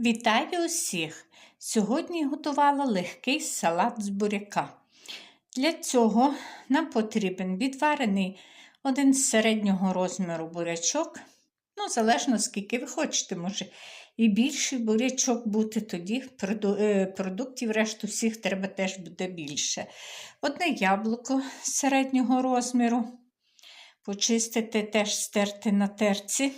Вітаю усіх! Сьогодні готувала легкий салат з буряка. Для цього нам потрібен відварений один з середнього розміру бурячок. Ну, залежно скільки ви хочете, може і більший бурячок бути, тоді е, продуктів решту всіх треба теж буде більше. Одне яблуко середнього розміру. Почистити, теж стерти на терці.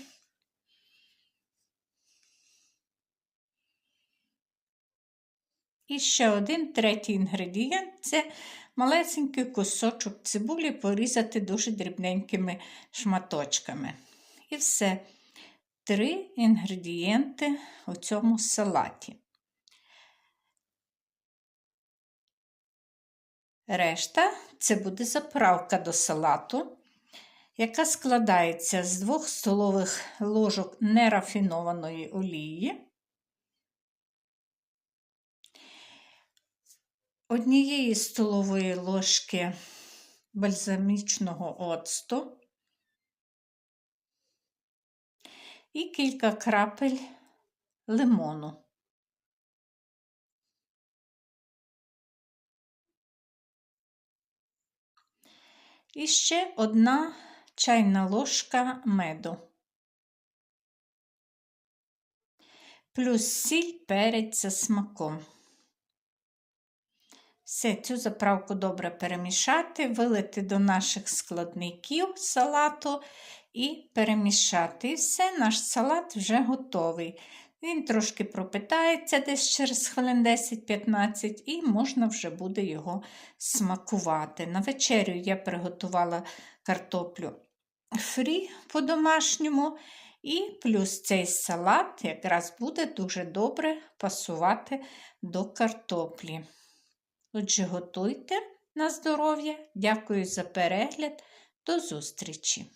І ще один третій інгредієнт це малесенький кусочок цибулі порізати дуже дрібненькими шматочками. І все. Три інгредієнти у цьому салаті. Решта це буде заправка до салату, яка складається з 2 столових ложок нерафінованої олії. Однієї столової ложки бальзамічного оцту і кілька крапель лимону. І ще одна чайна ложка меду. Плюс сіль перець за смаком. Все, цю заправку добре перемішати, вилити до наших складників салату і перемішати. І все, наш салат вже готовий. Він трошки пропитається десь через хвилин 10-15, і можна вже буде його смакувати. На вечерю я приготувала картоплю фрі по-домашньому. І плюс цей салат якраз буде дуже добре пасувати до картоплі. Отже, готуйте на здоров'я. Дякую за перегляд. До зустрічі!